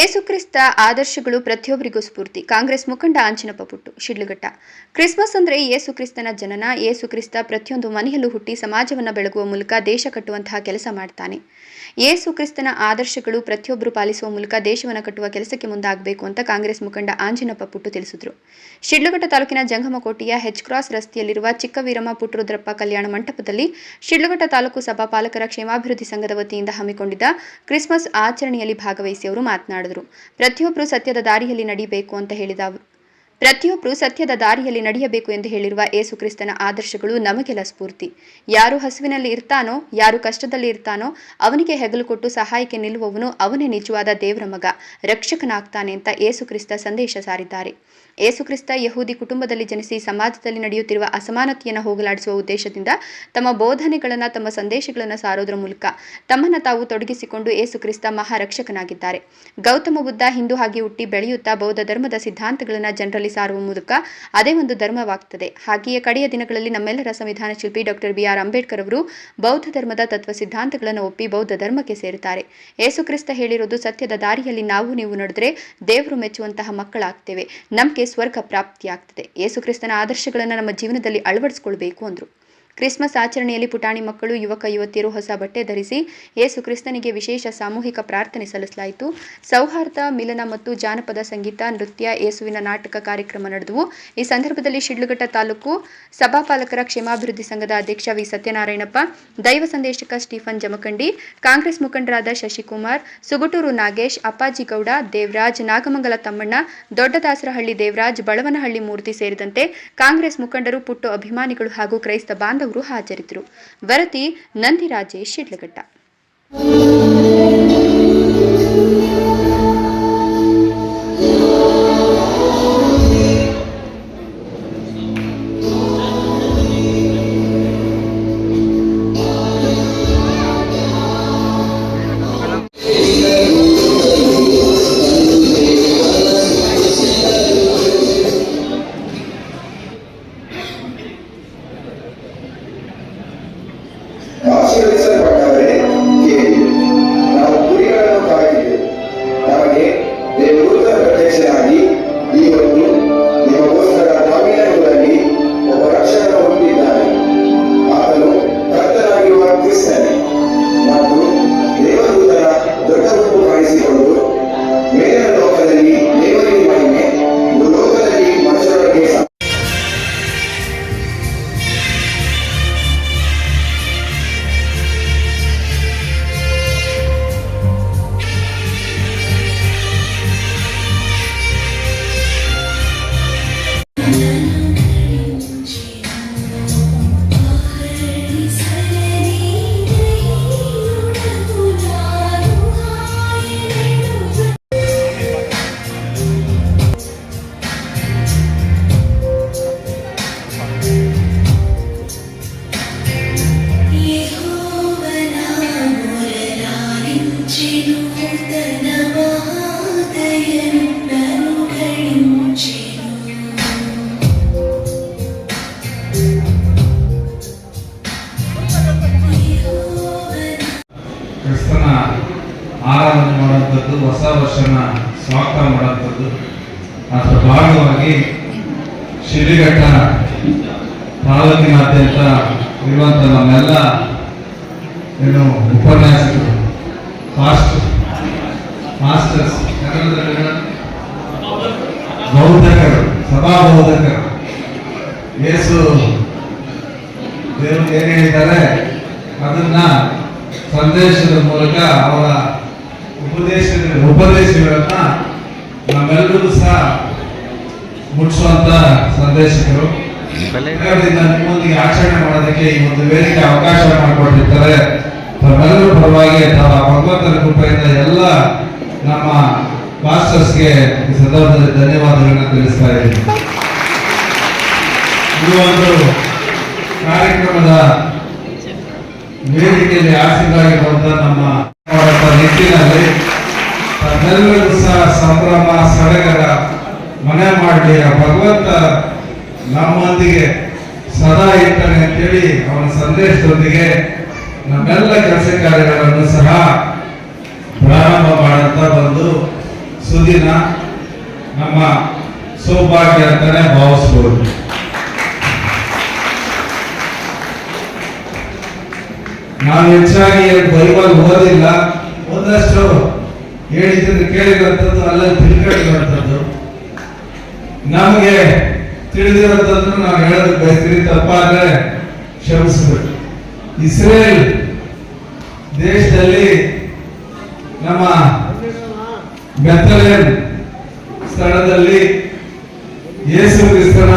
ಏಸುಕ್ರಿಸ್ತ ಆದರ್ಶಗಳು ಪ್ರತಿಯೊಬ್ಬರಿಗೂ ಸ್ಫೂರ್ತಿ. ಕಾಂಗ್ರೆಸ್ ಮುಖಂಡ ಆಂಜಿನಪ್ಪ ಪುಟ್ಟು, ಶಿಡ್ಲಘಟ್ಟ. ಕ್ರಿಸ್ಮಸ್ ಅಂದ್ರೆ ಏಸುಕ್ರಿಸ್ತನ ಜನನ ಏಸುಕ್ರಿಸ್ತ ಪ್ರತಿಯೊಂದು ಮನೆಯಲ್ಲೂ ಹುಟ್ಟಿ ಸಮಾಜವನ್ನು ಬೆಳಗುವ ಮೂಲಕ ದೇಶ ಕಟ್ಟುವಂತಹ ಕೆಲಸ ಮಾಡ್ತಾನೆ. ಏಸುಕ್ರಿಸ್ತನ ಆದರ್ಶಗಳು ಪ್ರತಿಯೊಬ್ಬರು ಪಾಲಿಸುವ ಮೂಲಕ ದೇಶವನ್ನು ಕಟ್ಟುವ ಕೆಲಸಕ್ಕೆ ಮುಂದಾಗಬೇಕು ಅಂತ ಕಾಂಗ್ರೆಸ್ ಮುಖಂಡ ಆಂಜಿನಪ್ಪ ಪುಟ್ಟು ತಿಳಿಸಿದರು. ಶಿಡ್ಲಘಟ್ಟ ತಾಲೂಕಿನ ಜಂಗಮಕೋಟೆಯ ಹೆಚ್ ಕ್ರಾಸ್ ರಸ್ತೆಯಲ್ಲಿರುವ ಚಿಕ್ಕವೀರಮ್ಮ ಪುಟ್ಟರುದ್ರಪ್ಪ ಕಲ್ಯಾಣ ಮಂಟಪದಲ್ಲಿ ಶಿಡ್ಲಘಟ್ಟ ತಾಲೂಕು ಸಭಾಪಾಲಕರ ಕ್ಷೇಮಾಭಿವೃದ್ಧಿ ಸಂಘದ ವತಿಯಿಂದ ಹಮ್ಮಿಕೊಂಡಿದ್ದ ಕ್ರಿಸ್ಮಸ್ ಆಚರಣೆಯಲ್ಲಿ ಭಾಗವಹಿಸಿ ಅವರು ಮಾತನಾಡಿದರು. ಪ್ರತಿಯೊಬ್ಬರು ಸತ್ಯದ ದಾರಿಯಲ್ಲಿ ನಡೆಯಬೇಕು ಅಂತ ಹೇಳಿದ ಪ್ರತಿಯೊಬ್ಬರು ಸತ್ಯದ ದಾರಿಯಲ್ಲಿ ನಡೆಯಬೇಕು ಎಂದು ಹೇಳಿರುವ ಏಸುಕ್ರಿಸ್ತನ ಆದರ್ಶಗಳು ನಮಗೆಲ್ಲ ಸ್ಫೂರ್ತಿ. ಯಾರು ಹಸುವಿನಲ್ಲಿ ಇರ್ತಾನೋ, ಯಾರು ಕಷ್ಟದಲ್ಲಿ ಇರ್ತಾನೋ, ಅವನಿಗೆ ಹೆಗಲು ಕೊಟ್ಟು ಸಹಾಯಕ್ಕೆ ನಿಲ್ಲುವವನು ಅವನೇ ನಿಜವಾದ ದೇವರ ಮಗ, ರಕ್ಷಕನಾಗ್ತಾನೆ ಅಂತ ಏಸುಕ್ರಿಸ್ತ ಸಂದೇಶ ಸಾರಿದ್ದಾರೆ. ಏಸುಕ್ರಿಸ್ತ ಯಹೂದಿ ಕುಟುಂಬದಲ್ಲಿ ಜನಿಸಿ ಸಮಾಜದಲ್ಲಿ ನಡೆಯುತ್ತಿರುವ ಅಸಮಾನತೆಯನ್ನು ಹೋಗಲಾಡಿಸುವ ಉದ್ದೇಶದಿಂದ ತಮ್ಮ ಬೋಧನೆಗಳನ್ನು, ತಮ್ಮ ಸಂದೇಶಗಳನ್ನು ಸಾರೋದ್ರ ಮೂಲಕ ತಮ್ಮನ್ನು ತಾವು ತೊಡಗಿಸಿಕೊಂಡು ಏಸುಕ್ರಿಸ್ತ ಮಹಾರಕ್ಷಕನಾಗಿದ್ದಾರೆ. ಗೌತಮ ಬುದ್ಧ ಹಿಂದೂ ಆಗಿ ಹುಟ್ಟಿ ಬೆಳೆಯುತ್ತಾ ಬೌದ್ಧ ಧರ್ಮದ ಸಿದ್ಧಾಂತಗಳನ್ನು ಜನರಲ್ಲಿ ಸಾರುವ ಮೂಲಕ ಅದೇ ಒಂದು ಧರ್ಮವಾಗ್ತದೆ. ಹಾಗೆಯೇ ಕಡೆಯ ದಿನಗಳಲ್ಲಿ ನಮ್ಮೆಲ್ಲರ ಸಂವಿಧಾನ ಶಿಲ್ಪಿ ಡಾಕ್ಟರ್ ಬಿ ಆರ್ ಅಂಬೇಡ್ಕರ್ ಅವರು ಬೌದ್ಧ ಧರ್ಮದ ತತ್ವ ಸಿದ್ಧಾಂತಗಳನ್ನು ಒಪ್ಪಿ ಬೌದ್ಧ ಧರ್ಮಕ್ಕೆ ಸೇರುತ್ತಾರೆ. ಯೇಸುಕ್ರಿಸ್ತ ಹೇಳಿರೋದು ಸತ್ಯದ ದಾರಿಯಲ್ಲಿ ನಾವು ನೀವು ನಡೆದರೆ ದೇವರು ಮೆಚ್ಚುವಂತಹ ಮಕ್ಕಳಾಗ್ತೇವೆ. ನಮಗೆ ಸ್ವರ್ಗ ಪ್ರಾಪ್ತಿಯಾಗ್ತದೆ. ಯೇಸುಕ್ರಿಸ್ತನ ಆದರ್ಶಗಳನ್ನು ನಮ್ಮ ಜೀವನದಲ್ಲಿ ಅಳವಡಿಸ್ಕೊಳ್ಬೇಕು ಅಂದರು. ಕ್ರಿಸ್ಮಸ್ ಆಚರಣೆಯಲ್ಲಿ ಪುಟಾಣಿ ಮಕ್ಕಳು, ಯುವಕ, ಯುವತಿಯರು ಹೊಸ ಬಟ್ಟೆ ಧರಿಸಿ ಯೇಸು ಕ್ರಿಸ್ತನಿಗೆ ವಿಶೇಷ ಸಾಮೂಹಿಕ ಪ್ರಾರ್ಥನೆ ಸಲ್ಲಿಸಲಾಯಿತು. ಸೌಹಾರ್ದ, ಮಿಲನ ಮತ್ತು ಜಾನಪದ ಸಂಗೀತ, ನೃತ್ಯ, ಯೇಸುವಿನ ನಾಟಕ ಕಾರ್ಯಕ್ರಮ ನಡೆದವು. ಈ ಸಂದರ್ಭದಲ್ಲಿ ಶಿಡ್ಲಘಟ್ಟ ತಾಲೂಕು ಸಭಾಪಾಲಕರ ಕ್ಷೇಮಾಭಿವೃದ್ಧಿ ಸಂಘದ ಅಧ್ಯಕ್ಷ ವಿ. ಸತ್ಯನಾರಾಯಣಪ್ಪ, ದೈವ ಸಂದೇಶಕ ಸ್ಟೀಫನ್ ಜಮಖಂಡಿ, ಕಾಂಗ್ರೆಸ್ ಮುಖಂಡರಾದ ಶಶಿಕುಮಾರ್, ಸುಗುಟೂರು ನಾಗೇಶ್, ಅಪ್ಪಾಜಿ ಗೌಡ, ದೇವರಾಜ್, ನಾಗಮಂಗಲ ತಮ್ಮಣ್ಣ, ದೊಡ್ಡದಾಸರಹಳ್ಳಿ ದೇವರಾಜ್, ಬಳವನಹಳ್ಳಿ ಮೂರ್ತಿ ಸೇರಿದಂತೆ ಕಾಂಗ್ರೆಸ್ ಮುಖಂಡರು ಪುಟ್ಟು ಅಭಿಮಾನಿಗಳು ಹಾಗೂ ಕ್ರೈಸ್ತ ಹಾಜರಿದ್ದರು. ವರದಿ ನಂದಿರಾಜೇಶ್ ಶಿಡ್ಲಘಟ್ಟ. ಬೋಧಕರು ಸಭಾ ಬೌದ್ಧಕರು ಯೇಸು ದೇವರು ಏನ್ ಹೇಳಿದ್ದಾರೆ? ಅದನ್ನ ಸಂದೇಶದ ಮೂಲಕ ಅವರ ಉಪದೇಶ ಉಪದೇಶಗಳನ್ನ ನಮ್ಮೆಲ್ಲರೂ ಸಹ ಮುಟ್ಸುವಂತ ಸಂದೇಶಕರು. ನಿಮ್ಮೊಂದಿಗೆ ಆಚರಣೆ ಮಾಡೋದಕ್ಕೆ ಈ ಒಂದು ವೇದಿಕೆ ಅವಕಾಶ ಮಾಡಿಕೊಟ್ಟಿರ್ತಾರೆ. ತಮ್ಮೆಲ್ಲರ ಪರವಾಗಿ ತಮ್ಮ ಭಗವಂತನ ಕೃಪೆಯಿಂದ ಎಲ್ಲ ನಮ್ಮ ಮಾಸ್ಟರ್ಸ್ಗೆ ಈ ಸಂದರ್ಭದಲ್ಲಿ ಧನ್ಯವಾದಗಳನ್ನ ತಿಳಿಸ್ತಾ ಇದ್ದೀನಿ. ಇದು ಒಂದು ಕಾರ್ಯಕ್ರಮದ ವೇದಿಕೆಯಲ್ಲಿ ಬಂದ ನಮ್ಮ ನಿಟ್ಟಿನಲ್ಲಿ ತನ್ನೆಲ್ಲರೂ ಸಹ ಸಂಭ್ರಮ, ಸಡಗರ, ಮನೆ ಮಾಡಲಿ ಭಗವಂತ ನಮ್ಮೊಂದಿಗೆ ಸದಾ ಇರ್ತಾನೆ ಅಂತೇಳಿ ಅವನ ಸಂದೇಶದೊಂದಿಗೆ ನಮ್ಮೆಲ್ಲ ಕೆಲಸ ಕಾರ್ಯಗಳನ್ನು ಸಹ ಪ್ರಾರಂಭ ಮಾಡುತ್ತಾ ಬಂದು ಸುದಿನ ನಮ್ಮ ಸೌಭಾಗ್ಯ ಅಂತಾನೆ ಭಾವಿಸ್ಬೋದು. ನಾನು ಹೆಚ್ಚಾಗಿ ಬೈಬಲ್ ಓದಿಲ್ಲ, ಒಂದಷ್ಟು ಹೇಳಿದ್ರೆ ಕೇಳಿರುವಂಥದ್ದು ಅಲ್ಲಲ್ಲಿ ತಿಳ್ಕೊಂಡಿರುವಂಥದ್ದು. ನಮಗೆ ತಿಳಿದಿರುವಂಥದ್ದು ನಾವು ಹೇಳೋದಕ್ಕೆ ಬಯಸ್ತೀನಿ, ತಪ್ಪಾದ್ರೆ ಕ್ಷಮಿಸ್ಬೇಕು ಇಸ್ರೇಲ್ ದೇಶದಲ್ಲಿ ನಮ್ಮ ಬೆತ್ತಲೇನ್ ಸ್ಥಳದಲ್ಲಿ ಯೇಸು ಕ್ರಿಸ್ತನ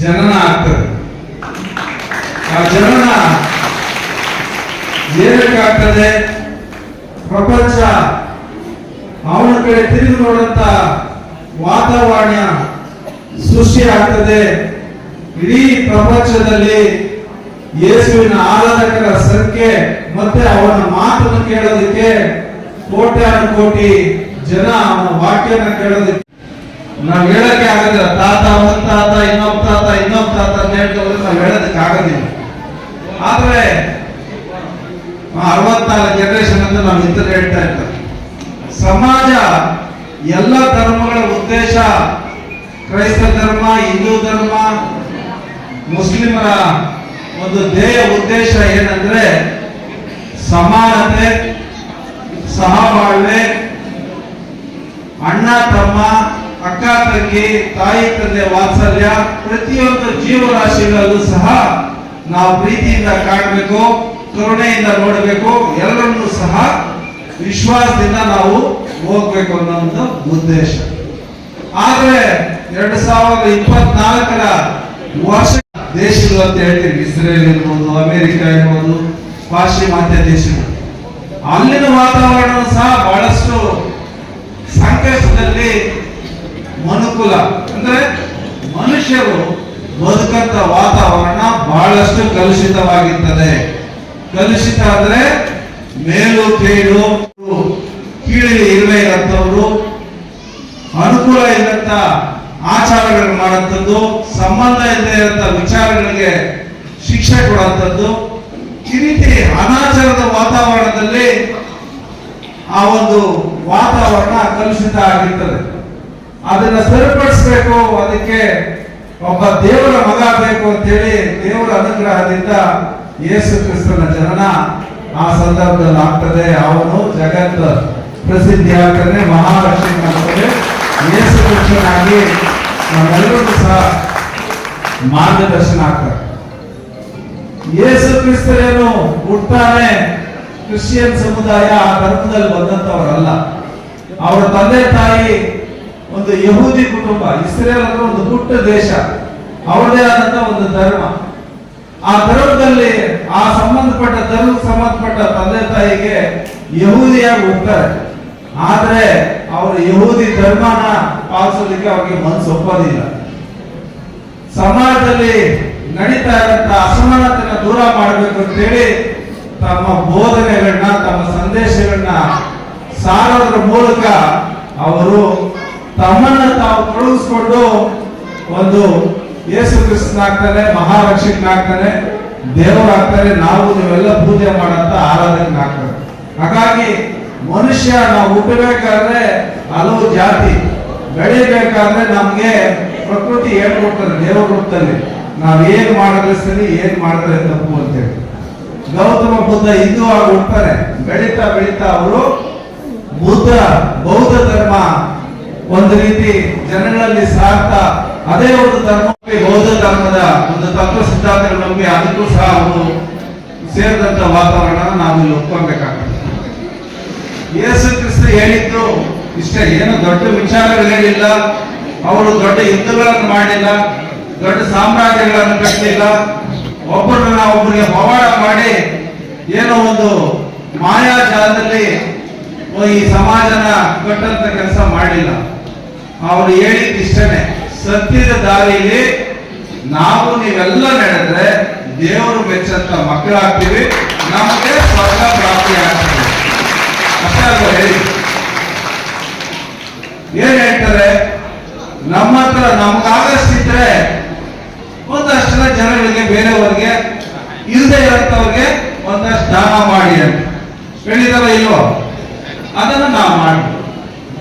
ಜನನ ಆಗ್ತದೆ. ಆ ಜನನ ಏನಕ್ಕಾಗ್ತದೆ ಪ್ರಪಂಚ ಅವನ ಕಡೆ ತಿರುಗಿ ನೋಡಂತ ವಾತಾವರಣ ಸೃಷ್ಟಿ ಆಗ್ತದೆ. ಇಡೀ ಪ್ರಪಂಚದಲ್ಲಿ ಯೇಸುವಿನ ಆರಾಧಕರ ಸಂಖ್ಯೆ ಮತ್ತೆ ಅವನ ಮಾತನ್ನು ಕೇಳೋದಕ್ಕೆ ಕೋಟ್ಯಾನು ಕೋಟಿ ಜನ ಅವನ ವಾಕ್ಯನ ಕೇಳೋದಕ್ಕೆ ನಾವು ಹೇಳಕ್ಕೆ ಆಗೋದಿಲ್ಲ. ತಾತ ಒಂದ್ ತಾತ, ಇನ್ನೊಬ್ಬ ತಾತ ಇನ್ನೊಬ್ಬ ತಾತ ಅಂತ ಹೇಳ್ಕೊಂಡ್ರೆ ನಾವು ಹೇಳೋದಕ್ಕೆ ಆಗೋದಿಲ್ಲ. ಆದ್ರೆ ಅರವತ್ನಾಲ್ಕು ಜನರೇಷನ್ ಅಂತ ನಾವು ಇಂತ ಹೇಳ್ತಾ ಇರ್ತಾರೆ ಸಮಾಜ ಎಲ್ಲ ಧರ್ಮಗಳ ಉದ್ದೇಶ ಕ್ರೈಸ್ತ ಧರ್ಮ, ಹಿಂದೂ ಧರ್ಮ, ಮುಸ್ಲಿಮರ ಒಂದು ಧ್ಯೇಯ ಉದ್ದೇಶ ಏನಂದ್ರೆ ಸಮಾನತೆ ಸಹಬಾಳ್ವೆ, ಅಣ್ಣ, ತಮ್ಮ, ಅಕ್ಕ, ತಂಗಿ, ತಾಯಿ, ತಂದೆ ವಾತ್ಸಲ್ಯ ಪ್ರತಿಯೊಂದು ಜೀವರಾಶಿಗಳಲ್ಲೂ ಸಹ ನಾವು ಪ್ರೀತಿಯಿಂದ ಕಾಣಬೇಕು, ಕರುಣೆಯಿಂದ ನೋಡಬೇಕು, ಎಲ್ಲರನ್ನೂ ಸಹ ವಿಶ್ವಾಸದಿಂದ ನಾವು ಹೋಗ್ಬೇಕು ಅನ್ನೋ ಒಂದು ಉದ್ದೇಶ. ಆದ್ರೆ ಎರಡ್ ಸಾವಿರದ ಇಪ್ಪತ್ನಾಲ್ಕರ ವರ್ಷ ದೇಶಗಳು ಅಂತ ಹೇಳ್ತೀವಿ ಇಸ್ರೇಲ್ ಇರ್ಬೋದು, ಅಮೆರಿಕ ಇರ್ಬೋದು, ಪಾಶ್ಚಿಮಾತ್ಯ ದೇಶಗಳು ಅಲ್ಲಿನ ವಾತಾವರಣ ಸಹ ಬಹಳಷ್ಟು ಸಂಕಷ್ಟದಲ್ಲಿ ಮನುಕುಲ. ಅಂದ್ರೆ ಮನುಷ್ಯರು ಬದುಕಂತ ವಾತಾವರಣ ಬಹಳಷ್ಟು ಕಲುಷಿತವಾಗಿರ್ತದೆ. ಕಲುಷಿತ ಅಂದ್ರೆ ಮೇಲು, ಕೀಳು, ಕೀಳಿಗೆ ಇರುವೆ ಇರಂತವ್ರು ಅನುಕೂಲ ಇಲ್ಲಂತ ಆಚಾರಗಳನ್ನು ಮಾಡುವಂಥದ್ದು, ಸಂಬಂಧ ಇಲ್ಲದೆ ಇರಂತ ವಿಚಾರಗಳಿಗೆ ಶಿಕ್ಷೆ ಕೊಡುವಂಥದ್ದು ರೀತಿ ಅನಾಚಾರದ ವಾತಾವರಣದಲ್ಲಿ ಆ ಒಂದು ವಾತಾವರಣ ಕಲುಷಿತ ಆಗಿರ್ತದೆ. ಅದನ್ನ ಸರಿಪಡಿಸಬೇಕು, ಅದಕ್ಕೆ ಒಬ್ಬ ದೇವರ ಮಗ ಬೇಕು ಅಂತೇಳಿ ದೇವರ ಅನುಗ್ರಹದಿಂದ ಯೇಸು ಕ್ರಿಸ್ತನ ಜನನ ಆ ಸಂದರ್ಭದಲ್ಲಿ ಆಗ್ತದೆ. ಅವನು ಜಗತ್ ಪ್ರಸಿದ್ಧಿ ಆಗ್ತದೆ ಮಹಾಲಕ್ಷ್ಮಿ ಆಗ್ತದೆ ಯೇಸು ಕೃಷ್ಣನಾಗಿ ನಮ್ಮೆಲ್ಲರಿಗೂ ಸಹ ಮಾರ್ಗದರ್ಶನ ಆಗ್ತಾರೆ ಯೇಸು ಕ್ರಿಸ್ತರೇನು ಹುಟ್ಟಾನೆ ಕ್ರಿಶ್ಚಿಯನ್ ಸಮುದಾಯ ಆ ಧರ್ಮದಲ್ಲಿ ಬಂದಂತವರಲ್ಲ ಅವರ ತಂದೆ ತಾಯಿ ಒಂದು ಯಹೂದಿ ಕುಟುಂಬ, ಇಸ್ರೇಲ್ ಅಂದ್ರೆ ಒಂದು ಪುಟ್ಟ ದೇಶ. ಅವರದೇ ಆದಂತ ಒಂದು ಧರ್ಮ. ಆ ಧರ್ಮದಲ್ಲಿ ಆ ಸಂಬಂಧಪಟ್ಟ ಧರ್ಮಕ್ಕೆ ಸಂಬಂಧಪಟ್ಟ ತಂದೆ ತಾಯಿಗೆ ಯಹೂದಿಯಾಗಿ ಹೋಗ್ತಾರೆ ಆದ್ರೆ ಅವರು ಯಹೂದಿ ಧರ್ಮನ ಪಾಲಿಸೋದಕ್ಕೆ ಅವ್ರಿಗೆ ಮನಸ್ಸು ಒಪ್ಪೋದಿಲ್ಲ ಸಮಾಜದಲ್ಲಿ ನಡೀತಾ ಇರುವಂತ ಅಸಮಾನತೆನ ದೂರ ಮಾಡಬೇಕು ಅಂತೇಳಿ ತಮ್ಮ ಬೋಧನೆಗಳನ್ನ, ತಮ್ಮ ಸಂದೇಶಗಳನ್ನ ಸಾರೋದ್ರ ಮೂಲಕ ಅವರು ತಮ್ಮನ್ನ ತಾವು ತೊಡಗಿಸ್ಕೊಂಡು ಒಂದು ಯೇಸು ಕ್ರಿಸ್ತನಾಗ್ತಾನೆ, ಮಹಾರಕ್ಷಕನಾಗ್ತಾನೆ ದೇವರಾಗ್ತಾರೆ ನಾವು ನೀವೆಲ್ಲ ಪೂಜೆ ಮಾಡಂತ ಆಗ್ತಾರೆ. ಹಾಗಾಗಿ ಮನುಷ್ಯ ನಾವು ಹುಟ್ಟಬೇಕಾದ್ರೆ ಹಲವು ಜಾತಿ ಬೆಳಿಬೇಕಾದ್ರೆ ನಮ್ಗೆ ಪ್ರಕೃತಿ ಹೇಳ್ಕೊಡ್ತಾರೆ ದೇವರ ರೂಪದಲ್ಲಿ ನಾವ್ ಏನ್ ಮಾಡಿದ್ರೆ ಸರಿ, ಏನ್ ಮಾಡಿದ್ರೆ ತಪ್ಪು ಅಂತೇಳಿ. ಗೌತಮ ಬುದ್ಧ ಹಿಂದೂ ಆಗಿ ಹುಡ್ತಾರೆ ಬೆಳೀತಾ ಬೆಳೀತಾ ಅವರು ಬುದ್ಧ, ಬೌದ್ಧ ಧರ್ಮ ಒಂದು ರೀತಿ ಜನಗಳಲ್ಲಿ ಸಾರ್ತಾ ಅದೇ ಒಂದು ಧರ್ಮ ಬೌದ್ಧ ಧರ್ಮದ ಒಂದು ತತ್ವ ಸಿದ್ಧಾಂತಗಳು ನಂಬಿ ಅದಕ್ಕೂ ಸಹ ಅವರು ಸೇರಿದಂತ ವಾತಾವರಣ ನಾವು ಇಲ್ಲಿ ಒಪ್ಕೊಳ್ಬೇಕಾಗ್ತದೆ. ಯೇಸು ಕ್ರಿಸ್ತ ಹೇಳಿದ್ದು ಇಷ್ಟೇ, ಏನು ದೊಡ್ಡ ವಿಚಾರಗಳು ಹೇಳಿಲ್ಲ ಅವರು ದೊಡ್ಡ ಯುದ್ಧಗಳನ್ನು ಮಾಡಿಲ್ಲ. ದೊಡ್ಡ ಸಾಮ್ರಾಜ್ಯಗಳನ್ನು ಕಟ್ಟಲಿಲ್ಲ ಒಬ್ಬರನ್ನ ಒಬ್ಬರಿಗೆ ಪವಾಡ ಮಾಡಿ ಏನೋ ಒಂದು ಮಾಯಾಜಾಲದಲ್ಲಿ ಈ ಸಮಾಜನ ಕಟ್ಟಂತ ಕೆಲಸ ಮಾಡಿಲ್ಲ. ಅವರು ಹೇಳಿದ್ದು ಇಷ್ಟನೇ ಸತ್ಯದ ದಾರಿಯಲ್ಲಿ ನಾವು ನೀವೆಲ್ಲ ನಡೆದ್ರೆ ದೇವರು ಮೆಚ್ಚಂತ ಮಕ್ಕಳಾಗ್ತೀವಿ, ನಮಗೆ ಸ್ವರ್ಗ ಪ್ರಾಪ್ತಿ ಆಗ್ತದೆ. ಅಷ್ಟೇ ಹೇಳಿ? ಏನ್ ಹೇಳ್ತಾರೆ? ನಮ್ಮ ಹತ್ರ ನಮ್ಗಾಗಷ್ಟಿದ್ರೆ ಒಂದಷ್ಟು ಜನಗಳಿಗೆ ಬೇರೆಯವ್ರಿಗೆ ಇಲ್ಲದೆ ಇರೋಂಥವ್ರಿಗೆ ಒಂದಷ್ಟು ದಾನ ಮಾಡಿ ಅಂತ. ಹೇಳಿದಾರ ಇಲ್ವೋ? ಅದನ್ನು ನಾವು ಮಾಡಿ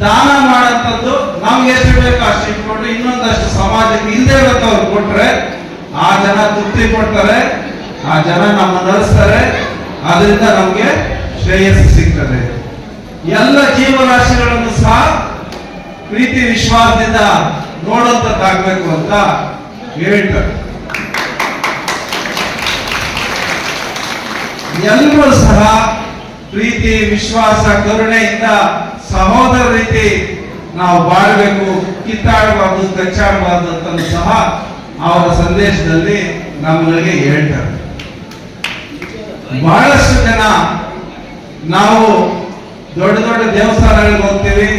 ದಾನ ಮಾಡಂಥದ್ದು ನಮ್ಗೆ ಎಷ್ಟು ಬೇಕೋ ಅಷ್ಟು ಇಟ್ಕೊಂಡು ಇನ್ನೊಂದಷ್ಟು ಸಮಾಜಕ್ಕೆ ಇಲ್ಲದೆ ಇರೋಂಥವ್ರು ಕೊಟ್ರೆ ಆ ಜನ ತೃಪ್ತಿ ಕೊಡ್ತಾರೆ, ಆ ಜನ ನಮ್ಮ ನಡೆಸ್ತಾರೆ, ಅದರಿಂದ ನಮಗೆ ಶ್ರೇಯಸ್ಸು ಸಿಗ್ತದೆ. ಎಲ್ಲ ಜೀವರಾಶಿಗಳನ್ನು ಸಹ ಪ್ರೀತಿ, ವಿಶ್ವಾಸದಿಂದ ನೋಡುವಂತದ್ದಾಗಬೇಕು ಅಂತ ಹೇಳ್ತಾರೆ. ಎಲ್ಲರೂ ಸಹ ಪ್ರೀತಿ, ವಿಶ್ವಾಸ, ಕರುಣೆಯಿಂದ ಸಹೋದರ ರೀತಿ ನಾವು ಬಾಳ್ಬೇಕು, ಕಿತ್ತಾಡಬಾರ್ದು, ಕಚ್ಚಾಡಬಾರ್ದು ಅಂತ ಸಹ ಅವರ ಸಂದೇಶದಲ್ಲಿ ನಮ್ಮಗಳಿಗೆ ಹೇಳ್ತಾರೆ. ಬಹಳಷ್ಟು ಜನ ನಾವು ದೊಡ್ಡ ದೊಡ್ಡ ದೇವಸ್ಥಾನಗಳಿಗೆ ಹೋಗ್ತೀವಿ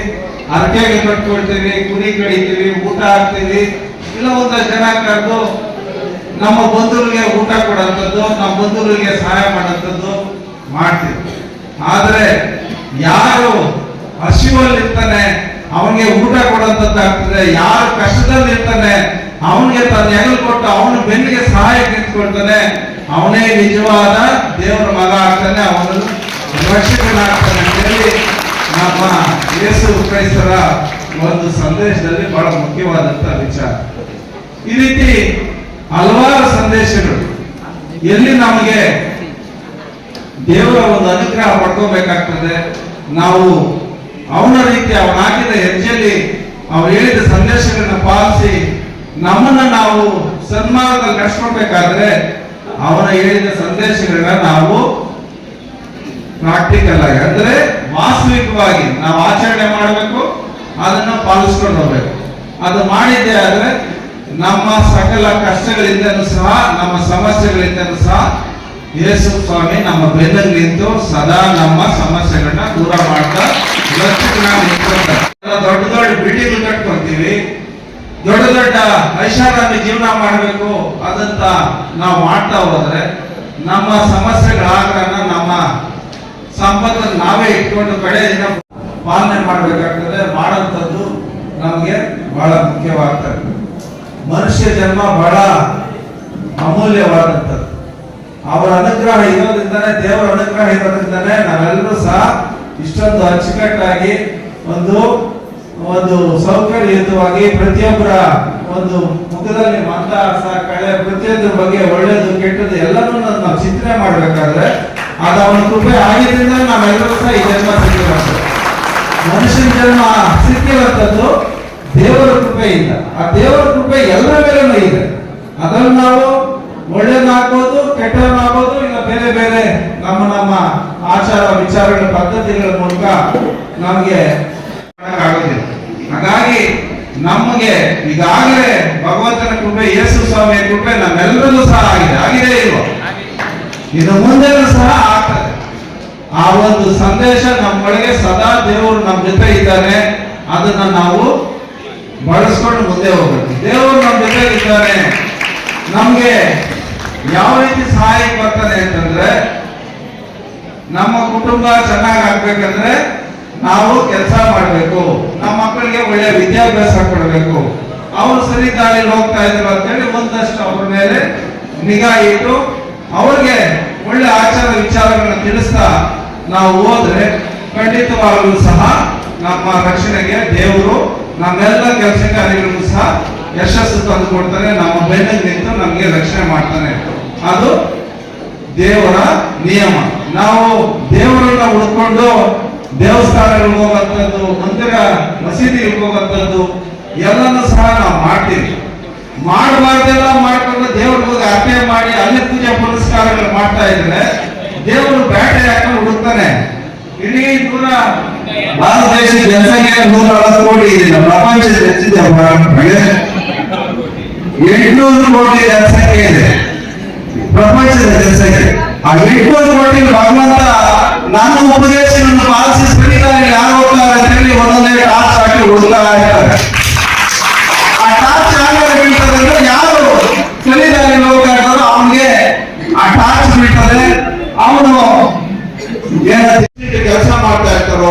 ಅರ್ಕೆಗೆ ಕಟ್ಕೊಳ್ತೀವಿ, ಕುರಿ ಕಡಿತೀವಿ, ಊಟ ಹಾಕ್ತೀವಿ, ಇಲ್ಲ ಒಂದಷ್ಟು ಜನ ಕರೆದು ನಮ್ಮ ಬಂಧುಗಳಿಗೆ ಊಟ ಕೊಡೋಂಥದ್ದು, ನಮ್ಮ ಬಂಧುಗಳಿಗೆ ಸಹಾಯ ಮಾಡೋಂಥದ್ದು ಮಾಡ್ತೀವಿ. ಆದರೆ ಯಾರು ಹಸಿವಲ್ಲಿರ್ತಾನೆ, ಅವನಿಗೆ ಊಟ ಕೊಡುವಂತದ್ದಾಗ್ತದೆ ಯಾರು ಕಷ್ಟದಲ್ಲಿ ಇರ್ತಾನೆ ಅವನಿಗೆ ತನ್ನ ಹೆಗಲು ಕೊಟ್ಟು ಅವನ ಬೆನ್ನಿಗೆ ಸಹಾಯ ನಿಂತ್ಕೊಳ್ತಾನೆ ಅವನೇ ನಿಜವಾದ ದೇವರ ಮಗ ಆಗ್ತಾನೆ, ಅವನು ರಕ್ಷಕನಾಗ್ತಾನೆ ಅಂತ ಹೇಳಿ ನಮ್ಮ ಯೇಸು ಕ್ರೈಸ್ತರ ಒಂದು ಸಂದೇಶದಲ್ಲಿ ಬಹಳ ಮುಖ್ಯವಾದಂತ ವಿಚಾರ. ಈ ರೀತಿ ಹಲವಾರು ಸಂದೇಶಗಳು. ಎಲ್ಲಿ ನಮಗೆ ದೇವರ ಒಂದು ಅನುಗ್ರಹ ಪಡ್ಕೋಬೇಕಾಗ್ತದೆ, ನಾವು ಅವನ ರೀತಿ ಅವನ ಹಾಕಿದ ಹೆಜ್ಜೆಯಲ್ಲಿ ಅವ್ರು ಹೇಳಿದ ಸಂದೇಶಗಳನ್ನ ಪಾಲಿಸಿ ನಮ್ಮನ್ನ ನಾವು ಸನ್ಮಾನದಲ್ಲಿ ನಡೆಸ್ಕೊಳ್ಬೇಕಾದ್ರೆ ಅವನ ಹೇಳಿದ ಸಂದೇಶಗಳನ್ನ ನಾವು ಪ್ರಾಕ್ಟಿಕಲ್ ಆಗಿ, ಅಂದ್ರೆ ವಾಸ್ತವಿಕವಾಗಿ ನಾವು ಆಚರಣೆ ಮಾಡಬೇಕು, ಅದನ್ನ ಪಾಲಿಸ್ಕೊಂಡು ಹೋಗ್ಬೇಕು. ಅದು ಮಾಡಿದ್ದೆ ಆದ್ರೆ ನಮ್ಮ ಸಕಲ ಕಷ್ಟಗಳಿಂದಲೂ ಸಹ, ನಮ್ಮ ಸಮಸ್ಯೆಗಳಿಂದಲೂ ಸಹ ಯೇಸು ಸ್ವಾಮಿ ನಮ್ಮ ಬೆನ್ನಲ್ಲಿ ನಿಂತು ಸದಾ ನಮ್ಮ ಸಮಸ್ಯೆಗಳನ್ನ ದೂರ ಮಾಡ್ತಾ. ದೊಡ್ಡ ದೊಡ್ಡ ಬಿಲ್ಡಿಂಗ್ ಕಟ್ಕೊಂತೀವಿ. ದೊಡ್ಡ ದೊಡ್ಡ ಐಷಾರಾಮಿ ಜೀವನ ಮಾಡಬೇಕು ಅದಂತ ನಾವು ಮಾಡ್ತಾ ಹೋದ್ರೆ ನಮ್ಮ ಸಮಸ್ಯೆಗಳಾಗ್ರನ್ನ ನಮ್ಮ ಸಂಪತ್ತನ್ನು ನಾವೇ ಇಟ್ಕೊಂಡು ಕಡೆಯಿಂದ ಪಾಲನೆ ಮಾಡಬೇಕಾಗ್ತದೆ. ಮಾಡೋಂಥದ್ದು ನಮಗೆ ಬಹಳ ಮುಖ್ಯವಾಗ್ತದೆ. ಮನುಷ್ಯ ಜನ್ಮ ಬಹಳ ಅಮೂಲ್ಯವಾದಂಥದ್ದು. ಅವರ ಅನುಗ್ರಹ ಇರೋದ್ರಿಂದಾನೆ, ದೇವರ ಅನುಗ್ರಹ ಇರೋದ್ರಿಂದಾನೆ ನಾವೆಲ್ಲರೂ ಸಹ ಇಷ್ಟೊಂದು ಅಚ್ಚುಕಟ್ಟಾಗಿ ಒಂದು ಒಂದು ಸೌಕರ್ಯಯುತವಾಗಿ ಪ್ರತಿಯೊಬ್ಬರ ಒಂದು ಮುಖದಲ್ಲಿ ಮಂದಹಾಸ ಕಳೆ, ಪ್ರತಿಯೊಂದ್ರ ಬಗ್ಗೆ ಒಳ್ಳೇದು ಕೆಟ್ಟದ್ದು ಎಲ್ಲರೂ ನಾವು ಚಿಂತನೆ ಮಾಡ್ಬೇಕಾದ್ರೆ ಅದು ಅವನ ಕೃಪೆ ಆಗಿದ್ರಿಂದ ನಾವೆಲ್ಲರೂ ಸಹ ಈ ಜನ್ಮ ಸಿಕ್ಕಿರೋದು ಮನುಷ್ಯನ ಜನ್ಮ ಸಿಕ್ಕಿರುವಂತದ್ದು ದೇವರ ಇಲ್ಲ. ಆ ದೇವರ ಕೃಪೆ ಎಲ್ಲರ ಮೇಲೂ ಇದೆ. ಅದನ್ನು ನಾವು ಒಳ್ಳೇದಾಗ್ಬೋದು ಕೆಟ್ಟವನ್ನಾಗ್ಬೋದು ಇಲ್ಲ ಬೇರೆ ಬೇರೆ ನಮ್ಮ ನಮ್ಮ ಆಚಾರ ವಿಚಾರಗಳ ಪದ್ಧತಿಗಳ ಮೂಲಕ ನಮಗೆ ಹಾಗಾಗಿ ನಮಗೆ ಈಗಾಗಲೇ ಭಗವಂತನ ಕೃಪೆ, ಯೇಸು ಸ್ವಾಮಿಯ ಕೃಪೆ ನಮ್ಮೆಲ್ಲರಲ್ಲೂ ಸಹ ಆಗಿದೆ ಆಗಿದೆ ಇಲ್ವಾ ಇದು ಮುಂದೆನೂ ಸಹ ಆಗ್ತದೆ. ಆ ಒಂದು ಸಂದೇಶ ನಮ್ಮೊಳಗೆ ಸದಾ ದೇವರು ನಮ್ಮ ಜೊತೆ ಇದ್ದಾನೆ. ಅದನ್ನ ನಾವು ಬಳಸ್ಕೊಂಡು ಮುಂದೆ ಹೋಗ್ಬೇಕು. ದೇವರು ನಮ್ಮ ಜೊತೆ ಇದ್ದಾನೆ ನಮ್ಗೆ ಯಾವ ರೀತಿ ಸಹಾಯಕ್ಕೆ ಬರ್ತಾನೆ ಅಂತಂದ್ರೆ, ನಮ್ಮ ಕುಟುಂಬ ಚೆನ್ನಾಗಿ ಆಗ್ಬೇಕಂದ್ರೆ ನಾವು ಕೆಲಸ ಮಾಡಬೇಕು. ನಮ್ಮ ಮಕ್ಕಳಿಗೆ ಒಳ್ಳೆ ವಿದ್ಯಾಭ್ಯಾಸ ಕೊಡಬೇಕು. ಅವರು ಸರಿ ದಾರಿಯಲ್ಲಿ ಹೋಗ್ತಾ ಇದ್ರು ಅಂತೇಳಿ ಒಂದಷ್ಟು ಅವ್ರ ಮೇಲೆ ನಿಗಾ ಇಟ್ಟು ಅವ್ರಿಗೆ ಒಳ್ಳೆ ಆಚಾರ ವಿಚಾರಗಳನ್ನ ತಿಳಿಸ್ತಾ ನಾವು ಹೋದ್ರೆ ಖಂಡಿತವಾಗಲೂ ಸಹ ನಮ್ಮ ರಕ್ಷಣೆಗೆ ದೇವರು ನಮ್ಮೆಲ್ಲ ಕೆಲಸ ಕಾರ್ಯಗಳಿಗೂ ಸಹ ಯಶಸ್ಸು ತಂದು ಕೊಡ್ತಾನೆ ನಮ್ಮ ಬೆನ್ನಿಗೆ ನಿಂತು ನಮಗೆ ರಕ್ಷಣೆ ಮಾಡ್ತಾನೆ. ಅದು ದೇವರ ನಿಯಮ. ನಾವು ದೇವರನ್ನ ಉಳ್ಕೊಂಡು ದೇವಸ್ಥಾನಗಳಿಗೆ ಹೋಗುವಂಥದ್ದು ಮಂದಿರ ಮಸೀದಿಗೆ ಹೋಗುವಂಥದ್ದು ಎಲ್ಲನೂ ಸಹ ನಾವು ಮಾಡ್ತೀವಿ. ಮಾಡಬಾರ್ದೆಲ್ಲ ಮಾಡ್ಕೊಂಡು ದೇವ್ರ ಹೋಗಿ ಅರ್ಪಣೆ ಮಾಡಿ, ಅಲ್ಲಿ ಪೂಜೆ ಪುರಸ್ಕಾರಗಳು ಮಾಡ್ತಾ ಇದ್ರೆ ದೇವರು ಬೇಟೆ ಹಾಕೊಂಡು ಹುಡುಕ್ತಾನೆ. ಇಡೀ ದೂರ ಭಾರತ ದೇಶದ ಜನಸಂಖ್ಯೆ ನೂರ ಅರವತ್ತು ಕೋಟಿ ಇದೆ ಪ್ರಪಂಚದ ಹೆಚ್ಚಿದೆ ಎಂಟುನೂರು ಕೋಟಿ ಜನಸಂಖ್ಯೆ ಇದೆ. ಪ್ರಪಂಚದ ಜನಸಂಖ್ಯೆ. ಆ ಎಂಟುನೂರು ಕೋಟಿ ಭಗವಂತ ನನ್ನ ಉಪದೇಶವನ್ನು ಪಾಲಿಸಿ ಸರಿದಾರಿ ಯಾರು ಹೋಗ್ತಾರೆ ಅಂತ ಹೇಳಿ ಒಂದೊಂದೇ ಟಾರ್ಚ್ ಹಾಕಿ ಹುಡುಕ್ತಾ ಇರ್ತಾರೆ ಆ ಟಾರ್ಚ್ ಯಾರು ಬೀಳ್ತದೆ ಅಂದ್ರೆ ಯಾರು ಸರಿದಾರಿ ಹೋಗ್ತಾ ಇರ್ತಾರೋ ಅವನಿಗೆ ಆ ಟಾರ್ಚ್ ಬೀಳ್ತದೆ. ಅವನು ಏನಾದ್ರು ಕೆಲಸ ಮಾಡ್ತಾ ಇರ್ತಾರೋ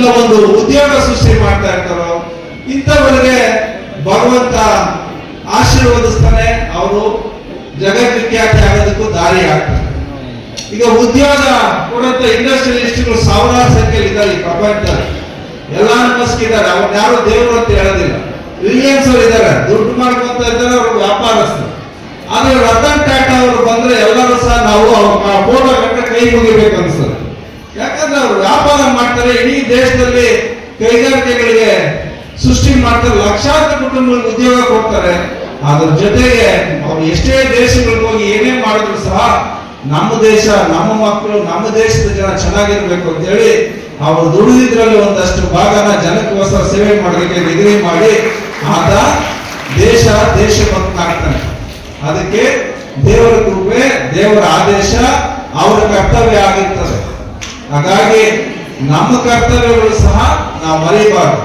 ಇಲ್ಲ ಒಂದು ಉದ್ಯೋಗ ಸೃಷ್ಟಿ ಮಾಡ್ತಾ ಇರ್ತಾರೋ, ಇಂಥವರಿಗೆ ಭಗವಂತ ಆಶೀರ್ವದಿಸ್ತಾನೆ, ಅವರು ಜಗದ್ವಿಖ್ಯಾತಿ ಆಗೋದಕ್ಕೂ ದಾರಿ ಆಗ್ತಾರೆ ಈಗ ಉದ್ಯೋಗ ಕೊಡಂತ ಇಂಡಸ್ಟ್ರಿಯಲಿಸ್ಟ್ಗಳು ಸಾವಿರಾರು ಸಂಖ್ಯೆಯಲ್ಲಿ ಇದ್ದಾರೆ ಈ ಪ್ರಪಂಚದಲ್ಲಿ. ಎಲ್ಲ ನಮಸ್ಕಿದ್ದಾರೆ ಅವ್ರು ಯಾರು ದೇವರು ಅಂತ ಹೇಳೋದಿಲ್ಲ. ರಿಲಿಯನ್ಸ್ ಅವರು ಇದ್ದಾರೆ, ದುಡ್ಡು ಮಾಡ್ಕೊಂತ ಇದ್ದಾರೆ ಅವರು ವ್ಯಾಪಾರಸ್ಥರು. ಆದ್ರೆ ರತನ್ ಟಾಟಾ ಅವರು ಬಂದ್ರೆ ಎಲ್ಲರೂ ಸಹ ನಾವು ಅವ್ರ ಫೋಟೋ ಕಂಡ್ರೆ ಕೈ ಮುಗಿಬೇಕು ಯಾಕಂದ್ರೆ ಅವರು ವ್ಯಾಪಾರ ಮಾಡ್ತಾರೆ, ಇಡೀ ದೇಶದಲ್ಲಿ ಕೈಗಾರಿಕೆಗಳಿಗೆ ಸೃಷ್ಟಿ ಮಾಡ್ತಾರೆ, ಲಕ್ಷಾಂತರ ಕುಟುಂಬಗಳಿಗೆ ಉದ್ಯೋಗ ಕೊಡ್ತಾರೆ. ಅದ್ರ ಜೊತೆಗೆ ಅವ್ರು ಎಷ್ಟೇ ದೇಶಗಳಿಗೆ ಹೋಗಿ ಏನೇ ಮಾಡಿದ್ರು ಸಹ ನಮ್ಮ ದೇಶ, ನಮ್ಮ ಮಕ್ಕಳು, ನಮ್ಮ ದೇಶದ ಜನ ಚೆನ್ನಾಗಿರ್ಬೇಕು ಅಂತ ಹೇಳಿ ಅವರು ದುಡಿದಿದ್ರಲ್ಲಿ ಒಂದಷ್ಟು ಭಾಗನ ಜನಕ್ಕೋಸ್ಕರ ಸೇವೆ ಮಾಡೋದಕ್ಕೆ ನಿಗದಿ ಮಾಡಿ ಆತ ದೇಶ ದೇಶ ಆಗ್ತಾನೆ. ಅದಕ್ಕೆ ದೇವರ ಕೃಪೆ, ದೇವರ ಆದೇಶ, ಅವರ ಕರ್ತವ್ಯ ಆಗಿರ್ತದೆ. ಹಾಗಾಗಿ ನಮ್ಮ ಕರ್ತವ್ಯಗಳು ಸಹ ನಾವು ಮರೆಯಬಾರದು.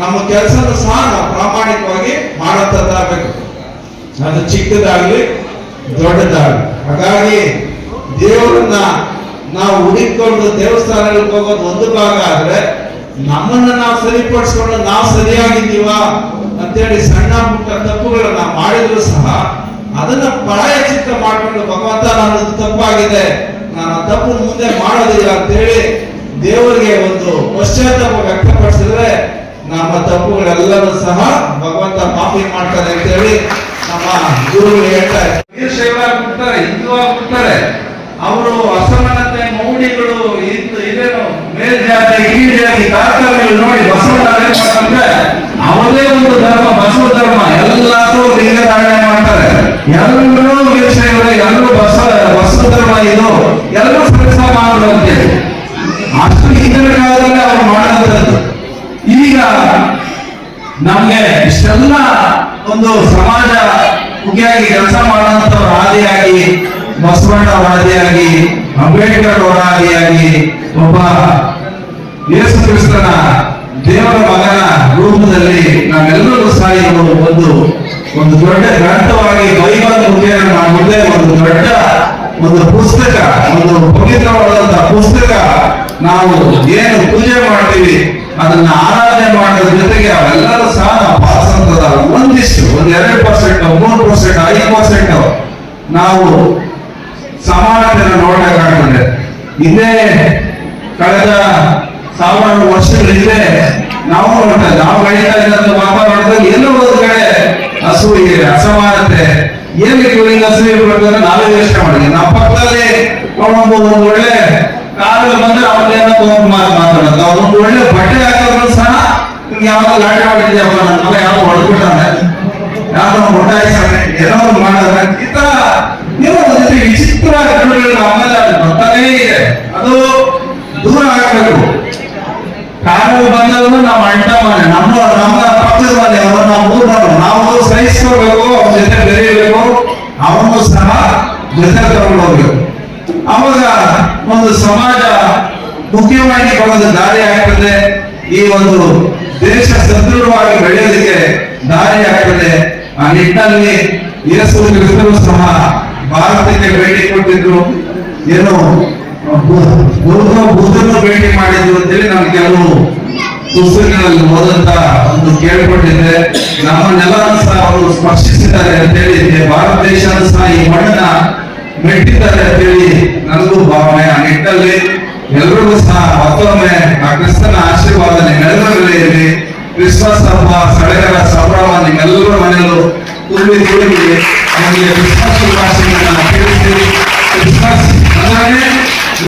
ನಮ್ಮ ಕೆಲಸದ ಸಹ ನಾವು ಪ್ರಾಮಾಣಿಕವಾಗಿ ಮಾಡುತ್ತದಾಗಬೇಕು ಅದು ಚಿಕ್ಕದಾಗ್ಲಿ ದೊಡ್ಡದಾಗ್ಲಿ. ಹಾಗಾಗಿ ದೇವರನ್ನ ನಾವು ಹುಡುಕೊಂಡು ದೇವಸ್ಥಾನಗಳಿಗೆ ಹೋಗೋದು ಒಂದು ಭಾಗ ಆದ್ರೆ ನಮ್ಮನ್ನ ನಾವು ಸರಿಪಡಿಸ್ಕೊಂಡು ನಾವು ಸರಿಯಾಗಿದ್ದೀವ ಅಂತೇಳಿ ಸಣ್ಣ ಪುಟ್ಟ ತಪ್ಪುಗಳನ್ನ ಮಾಡಿದ್ರು ಸಹ ಅದನ್ನ ಪ್ರಾಯಚಿತ್ತ ಮಾಡಿಕೊಂಡು ಭಗವಂತ ನಾನು ತಪ್ಪಾಗಿದೆ. ನಾನು ತಪ್ಪು ಮುಂದೆ ಮಾಡೋದಿಲ್ಲ ಅಂತೇಳಿ ದೇವರಿಗೆ ಒಂದು ಪಶ್ಚಾತ್ತಾಪ ವ್ಯಕ್ತಪಡಿಸಿದ್ರೆ ನಮ್ಮ ತಪ್ಪುಗಳೆಲ್ಲರೂ ಸಹ ಭಗವಂತ ಮಾಫಿ ಮಾಡ್ತಾರೆ ಅಂತೇಳಿ ನಮ್ಮ ಗುರುಗಳು ಹೇಳ್ತಾರೆ ವೀರಶೈವ ಆಗ್ಬಿಡ್ತಾರೆ, ಹಿಂದೂ ಆಗ್ಬಿಡ್ತಾರೆ. ಅವರು ಅಸಮಾನತೆ, ಮೌಢ್ಯಗಳು ಇದು ಇದೇನು ಮೇಲ್ಜಾತಿ, ಕೀಳ್ಜಾತಿ ನೋಡಿ ಮಾಡ್ತಾರೆ ಅವರದೇ ಒಂದು ಧರ್ಮ, ಬಸವ ಧರ್ಮ. ಎಲ್ಲರೂ ಲಿಂಗಧಾರಣೆ ಮಾಡ್ತಾರೆ. ಎಲ್ಲರೂ ಮಾಡೋದು ಅಂತೇಳಿ ಅಷ್ಟು ಹಿಂದಿನ ಕಾಲದಲ್ಲಿ ಅವ್ರು ಮಾಡಿದಂಥದ್ದು ಈಗ ನಮ್ಗೆ ಇಷ್ಟೆಲ್ಲ ಒಂದು ಸಮಾಜ ಮುಖ್ಯವಾಗಿ ಕೆಲಸ ಮಾಡುವಂತವ್ರ ಆದಿಯಾಗಿ, ಬಸವಣ್ಣ ಆದಿಯಾಗಿ, ಅಂಬೇಡ್ಕರ್ ಅವರ ಆದಿಯಾಗಿ, ಒಬ್ಬ ಯೇಸು ಕ್ರಿಸ್ತನ ದೇವರ ಮಗನ ರೂಪದಲ್ಲಿ ನಾವೆಲ್ಲರೂ ಸಹ ಇದು ಒಂದು ಒಂದು ದೊಡ್ಡ ಗ್ರಂಥವಾಗಿ ಬೈಬಲ್ ಮುಖ್ಯ ನಮ್ಮ ಮುಂದೆ ಒಂದು ದೊಡ್ಡ ಒಂದು ಪುಸ್ತಕ, ಒಂದು ಪವಿತ್ರವಾದ ನಾವು ಏನು ಪೂಜೆ ಮಾಡ್ತೀವಿ, ಅದನ್ನ ಆರಾಧನೆ ಮಾಡೋದ್ರ ಜೊತೆಗೆ ಅವೆಲ್ಲರೂ ಸಹ ಪಾಸಂತದ ಒಂದಿಷ್ಟು, ಒಂದ್ ಎರಡು ಪರ್ಸೆಂಟ್ ಮೂರು ಪರ್ಸೆಂಟ್ ಐದು ಪರ್ಸೆಂಟ್ ನಾವು ಸಮಾನತೆಯನ್ನು ನೋಡಬೇಕಾಗ್ತದೆ ಇದೇ ಕಳೆದ ಸಾವಿರಾರು ವರ್ಷಗಳ ಹಿಂದೆ ನಾವು ನೋಡ್ತಾ. ನಾವು ಬೆಳೀತಾ ಇದ್ದಂತ ವಾತಾವರಣದಲ್ಲಿ ಎಲ್ಲೋ ಒಂದು ಕಡೆ ಅಸೂಯೆ, ಅಸಮಾನತೆ. ಏನಕ್ಕೆ ಇವರಿಂದ ಅಸೂಯೆ ನಾವೇ ಯೋಚನೆ ಮಾಡಿದ್ವಿ ನಮ್ಮ ಪಕ್ಕದಲ್ಲಿ ಒಂದು ಒಳ್ಳೆ ಕಾಲಲ್ಲಿ ಬಂದ್ರೆ ಅವ್ರನ್ನ ಮಾತು ಮಾತಾಡೋದು. ಅವ್ರು ಒಳ್ಳೆ ಬಟ್ಟೆ ಹಾಕಿದ್ರು ಸಹ ಯಾವಾಗ ಲಾಟೆ ಮಾಡಿದ್ಯಪ್ಪ ನನ್ನ ಮಗ ಯಾವ ಹೊಡೆದ್ಬಿಟ್ಟಾನೆ ಯಾವ್ದೋ ಹೊಟ್ಟಾಯಿಸ್ತಾನೆ ಏನೋ ಒಂದು ಮಾಡಿದ್ರೆ. ಈ ತರ ನೀವು ವಿಚಿತ್ರ ರೀತಿ ವಿಚಿತ್ರವಾದ ಕಣ್ಣುಗಳು ನಮ್ಮಲ್ಲಿ ಅದು ಬರ್ತಾನೇ ಇದೆ. ಅದು ದೂರ ಆಗಬೇಕು. ಕಾನೂನು ಬಂದವರು ನಾವು ಅಂಟ ಮನೆ ನಮ್ಮ ನಮ್ಮ ಪಕ್ಕದ ಮನೆಯವರು ನಾವು ಊರವರು ನಾವು ಸಹಿಸ್ಕೋಬೇಕು ಅವ್ರ ಜೊತೆ ಬೆರೆಯಬೇಕು. ಅವನು ಸಹ ಜೊತೆ ತಗೊಂಡು ಹೋಗ್ಬೇಕು. ಅವಾಗ ಒಂದು ಸಮಾಜ ಮುಖ್ಯವಾಗಿ ಬರೋದು ದಾರಿ ಆಗ್ತದೆ. ಈ ಒಂದು ದೇಶ ಸದೃಢವಾಗಿ ಬೆಳೆಯೋದಕ್ಕೆ ದಾರಿ ಆಗ್ತದೆ. ಆ ನಿಟ್ಟಿನಲ್ಲಿ ಯೇಸು ಕ್ರಿಸ್ತರು ಸಹ ಭಾರತಕ್ಕೆ ಭೇಟಿ ಕೊಟ್ಟಿದ್ರು. ಏನು ಬುದ್ಧ ಬುದ್ಧನ ಭೇಟಿ ಮಾಡಿದ್ರು ಅಂತೇಳಿ ನಾನು ಕೆಲವು ಪುಸ್ತಕಗಳಲ್ಲಿ ಓದಂತ ಒಂದು ಕೇಳ್ಕೊಂಡಿದ್ದೆ. ನಮ್ಮನ್ನೆಲ್ಲ ಸಹ ಅವರು ಸ್ಪರ್ಶಿಸಿದ್ದಾರೆ ಅಂತೇಳಿ ಭಾರತ ದೇಶ ಸಹ ಈ ಮಣ್ಣನ್ನ ಮೆಟ್ಟಿದ್ದಾರೆ ಅಂತೇಳಿ ನನಗೂ ಭಾವನೆ. ಆ ನಿಟ್ಟಲ್ಲಿ ಎಲ್ರಿಗೂ ಸಹ ಮತ್ತೊಮ್ಮೆ ಆ ಕ್ರಿಸ್ತನ ಆಶೀರ್ವಾದ ನಿಮ್ಮೆಲ್ಲರ ಮೇಲೆ ಇರಲಿ. ಕ್ರಿಸ್ಮಸ್ ಹಬ್ಬ ಸಡಗರ ಸಂಭ್ರಮ ನಿಮ್ಮೆಲ್ಲರ ಮನೆಯಲ್ಲೂ ತುಂಬಿ ತುಂಬಿ ನಮಗೆ ಕ್ರಿಸ್ಮಸ್